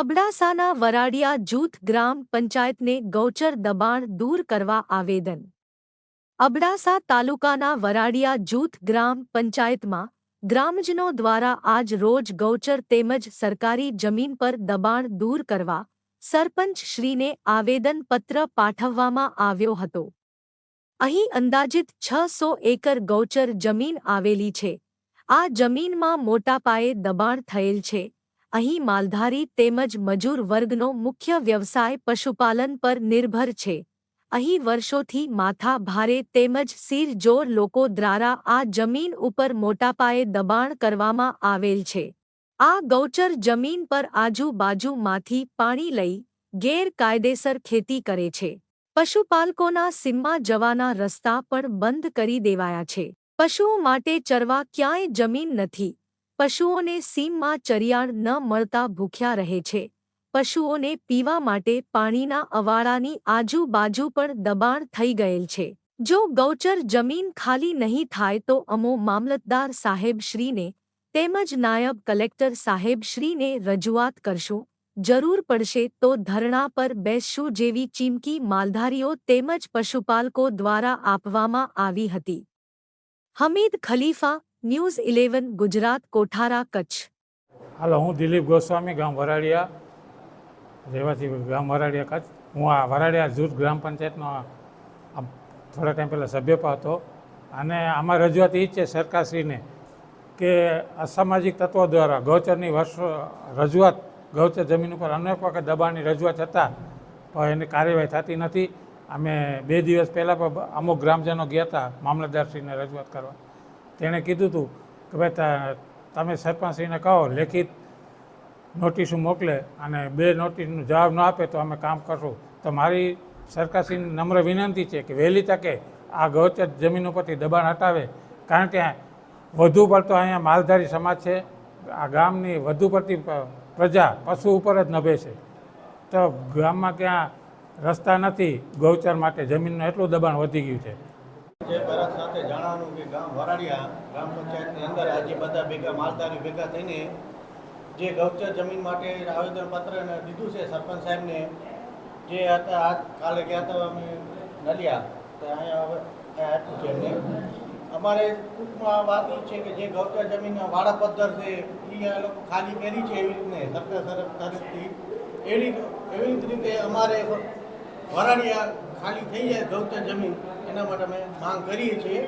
અબડાસાના વરાડિયા જૂથ ગ્રામ પંચાયતને ગૌચર દબાણ દૂર કરવા આવેદન. અબડાસા તાલુકાના વરાડિયા જૂથ ગ્રામ પંચાયતમાં ગ્રામજનો દ્વારા આજ રોજ ગૌચર તેમજ સરકારી જમીન પર દબાણ દૂર કરવા સરપંચ શ્રીને આવેદનપત્ર પાઠવવામાં આવ્યો હતો. અહીં અંદાજિત છસો એકર ગૌચર જમીન આવેલી છે. આ જમીનમાં મોટા પાયે દબાણ થયેલ છે. અહીં માલધારી તેમજ મજૂર વર્ગનો મુખ્ય વ્યવસાય પશુપાલન પર નિર્ભર છે. અહીં વર્ષોથી માથા ભારે તેમજ સિરજોર લોકો દ્વારા આ જમીન ઉપર મોટાપાયે દબાણ કરવામાં આવેલ છે. આ ગૌચર જમીન પર આજુબાજુમાંથી પાણી લઈ ગેરકાયદેસર ખેતી કરે છે. પશુપાલકોના સીમમાં જવાના રસ્તા પણ બંધ કરી દેવાયા છે. પશુઓ માટે ચરવા ક્યાંય જમીન નથી. પશુઓને સીમમાં ચરિયાણ ન મળતા ભૂખ્યા રહે છે. પશુઓને પીવા માટે પાણીના અવાડાની આજુબાજુ પણ દબાણ થઈ ગયેલ છે. જો ગૌચર જમીન ખાલી નહીં થાય તો અમો મામલતદાર સાહેબશ્રીને તેમજ નાયબ કલેક્ટર સાહેબશ્રીને રજૂઆત કરશું. જરૂર પડશે તો ધરણા પર બેસશું જેવી ચીમકી માલધારીઓ તેમજ પશુપાલકો દ્વારા આપવામાં આવી હતી. Hamid Khalifa news eleven, Gujarat, Kothara, Kutch. Hello, હું દિલીપ ગોસ્વામી, ગામ વરાડિયા રહેવાસી ગામ વરાડિયા કચ્છ. હું આ વરાડિયા જૂથ ગ્રામ પંચાયતનો થોડા ટાઈમ પહેલાં સભ્ય હતો. અને આમાં રજૂઆત એ છે સરકારશ્રીને કે અસામાજિક તત્વો દ્વારા ગૌચરની વર્ષો, રજૂઆત ગૌચર જમીન ઉપર અનેક વખત દબાણની રજૂઆત છતાં પણ એની કાર્યવાહી થતી નથી. અમે બે દિવસ પહેલાં પણ અમુક ગ્રામજનો ગયા હતા મામલતદારશ્રીને રજૂઆત કરવા. તેણે કીધું હતું કે ભાઈ તમે સરપંચશ્રીને કહો, લેખિત નોટિસો મોકલે અને બે નોટિસનો જવાબ ન આપે તો અમે કામ કરશું. તો મારી સરકારશ્રીની નમ્ર વિનંતી છે કે વહેલી તકે આ ગૌચર જમીન ઉપરથી દબાણ હટાવે. કારણ કે વધુ પડતો અહીંયા માલધારી સમાજ છે, આ ગામની વધુ પડતી પ્રજા પશુ ઉપર જ નભે છે. તો ગામમાં ક્યાં રસ્તા નથી, ગૌચર માટે જમીનનું એટલું દબાણ વધી ગયું છે. જે ભરત સાથે જણાવવાનું કે ગામ વરાડિયા ગ્રામ પંચાયતની અંદર આજે બધા ભેગા માલધારી ભેગા થઈને જે ગૌચર જમીન માટે આવેદનપત્ર દીધું છે સરપંચ સાહેબને, જે હતા, આજ કાલે ગયા હતા અમે નલિયા, તો અહીંયા આપ્યું છે એમને. અમારે ટૂંકમાં વાત એ છે કે જે ગૌચર જમીનના વાડા પદ્ધર છે એ લોકો ખાલી કરી છે એવી રીતને સરકાર તરફ તરફથી. એવી એવી જ રીતે અમારે વરાડિયા ખાલી થઈ જાય ગૌચર જમીન એના માટે અમે માંગ કરીએ છીએ.